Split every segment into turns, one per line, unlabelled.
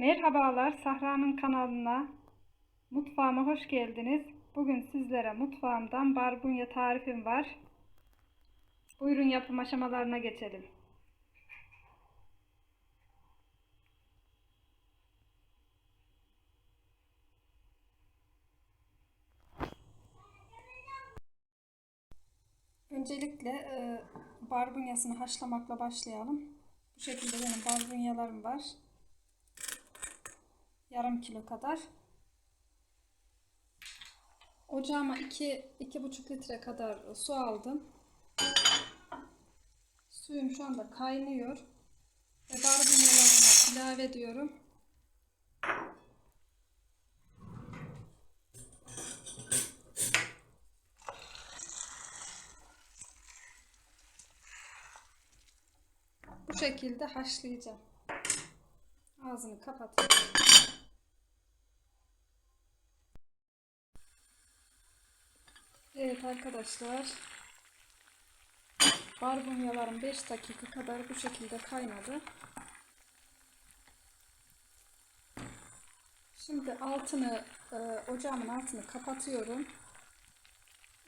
Merhabalar Sahra'nın kanalına, mutfağıma hoş geldiniz. Bugün sizlere mutfağımdan barbunya tarifim var. Buyurun yapım aşamalarına geçelim. Öncelikle e, barbunyasını haşlamakla başlayalım. Bu şekilde benim barbunyalarım var. Yarım kilo kadar. Ocağıma 2 2,5 litre kadar su aldım. Suyum şu anda kaynıyor. Ve barbunyalarımı ilave ediyorum. Bu şekilde haşlayacağım. Ağzını kapatıyorum. Evet arkadaşlar. Barbunyalarım 5 dakika kadar bu şekilde kaynadı. Şimdi altını e, ocağımın altını kapatıyorum.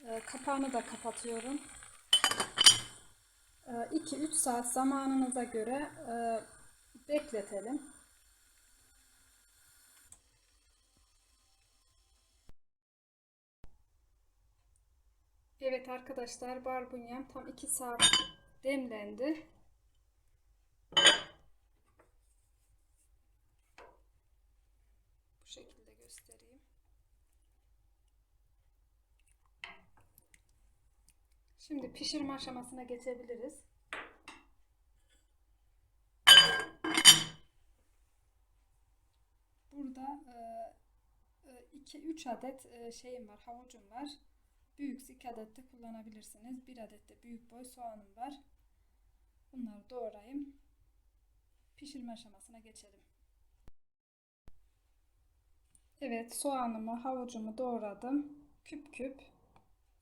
E, kapağını da kapatıyorum. 2-3 saat zamanınıza göre e, bekletelim. Evet arkadaşlar barbunyam tam 2 saat demlendi. Bu şekilde göstereyim. Şimdi pişirme aşamasına geçebiliriz. Burada 2-3 adet e, şeyim var, havucum var. Büyük 2 adet de kullanabilirsiniz. 1 adet de büyük boy soğanım var. Bunları doğrayayım. Pişirme aşamasına geçelim. Evet soğanımı, havucumu doğradım. Küp küp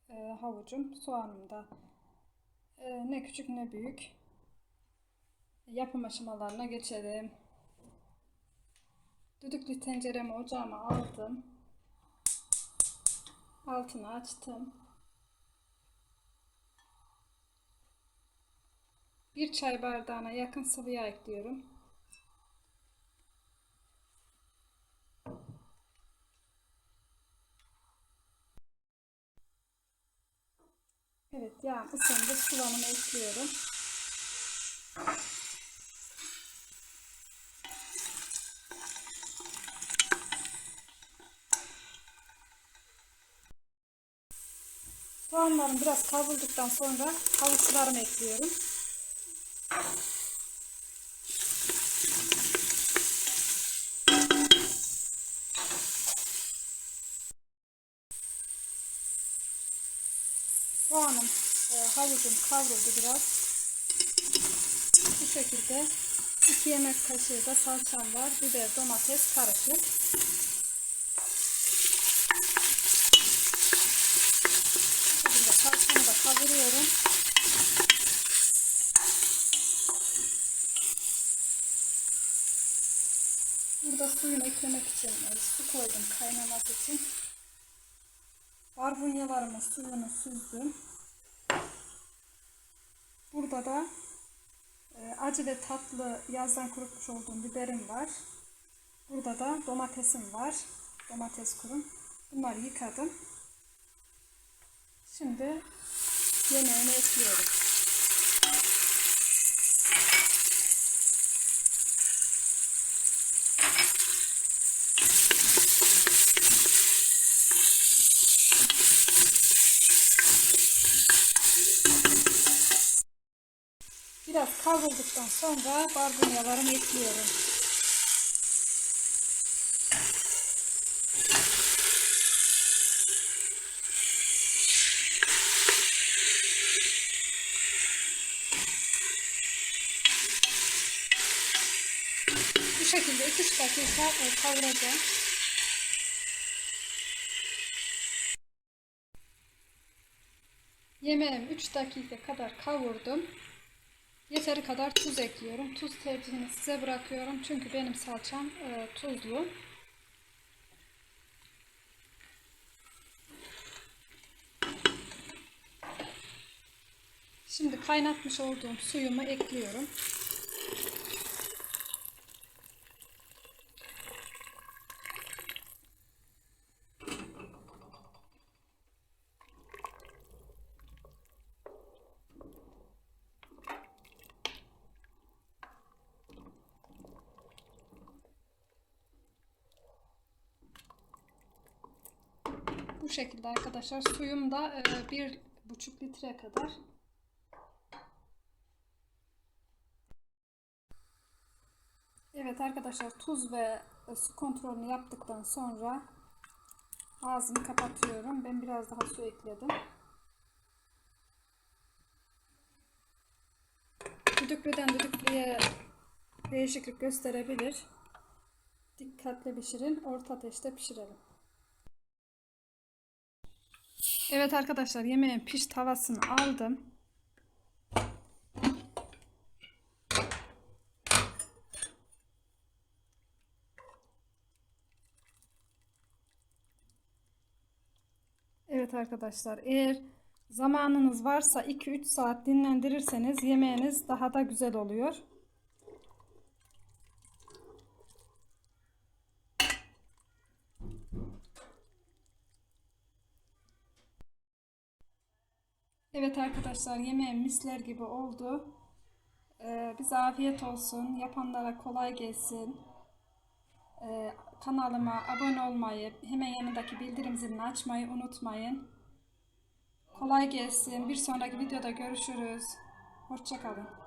e, havucum, soğanım da e, ne küçük ne büyük. Yapım aşamalarına geçelim. Düdüklü tenceremi ocağıma aldım. Altını açtım. Bir çay bardağına yakın sıvı yağ ekliyorum. Evet yağ ısındı. Soğanımı ekliyorum. Soğanlarım biraz kavrulduktan sonra havuçlarımı ekliyorum. Soğanım, e, havucum kavruldu biraz. Bu şekilde 2 yemek kaşığı da salçam var. Biber, domates karışık. şekilde salçamı da kavuruyorum. Burada suyunu eklemek için e, su koydum kaynaması için. Barbunyalarımın suyunu süzdüm. Burada da e, acı ve tatlı yazdan kurutmuş olduğum biberim var. Burada da domatesim var. Domates kurum. Bunları yıkadım. Şimdi yemeğini ekliyorum. Biraz kavrulduktan sonra barbunyalarımı ekliyorum. Bu şekilde 2 dakika kavuracağım. Yemeğimi 3 dakika kadar kavurdum. Yeteri kadar tuz ekliyorum. Tuz tercihini size bırakıyorum. Çünkü benim salçam e, tuzlu. Şimdi kaynatmış olduğum suyumu ekliyorum. Bu şekilde arkadaşlar. Suyum da e, bir buçuk litre kadar. Evet arkadaşlar tuz ve su kontrolünü yaptıktan sonra ağzını kapatıyorum. Ben biraz daha su ekledim. Düdüklüden düdüklüye değişiklik gösterebilir. Dikkatli pişirin. Orta ateşte pişirelim. Evet arkadaşlar yemeğin piş tavasını aldım. Evet arkadaşlar eğer zamanınız varsa 2-3 saat dinlendirirseniz yemeğiniz daha da güzel oluyor. Evet arkadaşlar yemeğim misler gibi oldu. Ee, bize afiyet olsun. Yapanlara kolay gelsin. Ee, kanalıma abone olmayı, hemen yanındaki bildirim zilini açmayı unutmayın. Kolay gelsin. Bir sonraki videoda görüşürüz. Hoşçakalın.